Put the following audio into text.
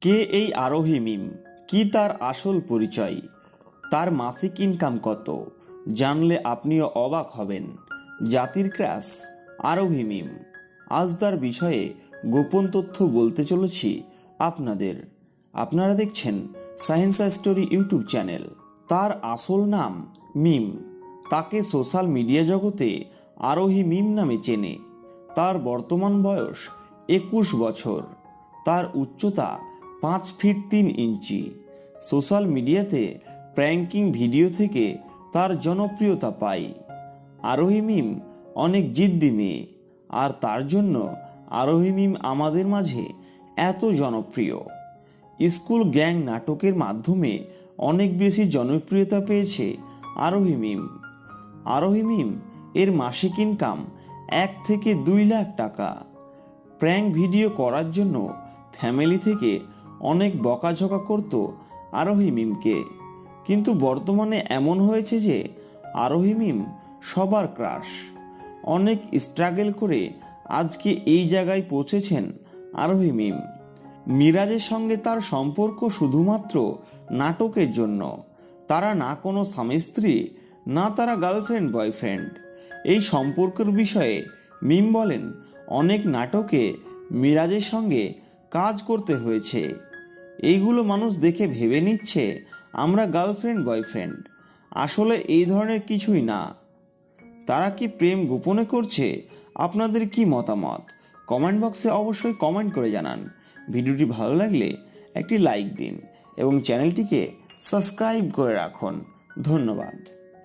কে এই আরোহী মিম? কি তার আসল পরিচয়? তার মাসিক ইনকাম কত? জানলে আপনিও অবাক হবেন। জাতির ক্রাশ আরোহী মিম। আজ তার বিষয়ে গোপন তথ্য বলতে চলেছি আপনাদের। আপনারা দেখছেন সায়েন্স স্টোরি ইউটিউব চ্যানেল। তার আসল নাম মিম। তাকে সোশ্যাল মিডিয়া জগতে আরোহী মিম নামে চেনে। তার বর্তমান বয়স একুশ বছর। তার উচ্চতা পাঁচ ফিট তিন ইঞ্চি। সোশ্যাল মিডিয়াতে প্র্যাঙ্কিং ভিডিও থেকে তার জনপ্রিয়তা পায় আরোহী মিম অনেক জিদ্দি মেয়ে। আর তার জন্য আরোহী মিম আমাদের মাঝে এত জনপ্রিয়। স্কুল গ্যাং নাটকের মাধ্যমে অনেক বেশি জনপ্রিয়তা পেয়েছে আরোহী মিম। আরোহী মিম এর মাসিক ইনকাম এক থেকে দুই লাখ টাকা। প্র্যাঙ্ক ভিডিও করার জন্য ফ্যামিলি থেকে অনেক বকাঝকা করত আরোহী মিমকে। কিন্তু বর্তমানে এমন হয়েছে যে আরোহী মিম সবার ক্রাশ। অনেক স্ট্রাগল করে আজকে এই জায়গায় পৌঁছেছেন আরোহী মিম। মিরাজের সঙ্গে তার সম্পর্ক শুধুমাত্র নাটকের জন্য। তারা না কোনো স্বামী স্ত্রী, না তারা গার্লফ্রেন্ড, বয়ফ্রেন্ড। এই সম্পর্কের বিষয়ে মিম বলেন, অনেক নাটকে মিরাজের সঙ্গে কাজ করতে হয়েছে। এইগুলো মানুষ দেখে ভেবে নিচ্ছে, আমরা গার্লফ্রেন্ড বয়ফ্রেন্ড। আসলে এই ধরনের কিছুই না। তারা কি প্রেম গোপনে করছে? আপনাদের কি মতামত? কমেন্ট বক্সে অবশ্যই কমেন্ট করে জানান। ভিডিওটি ভালো লাগলে একটি লাইক দিন এবং চ্যানেলটিকে সাবস্ক্রাইব করে রাখুন। ধন্যবাদ।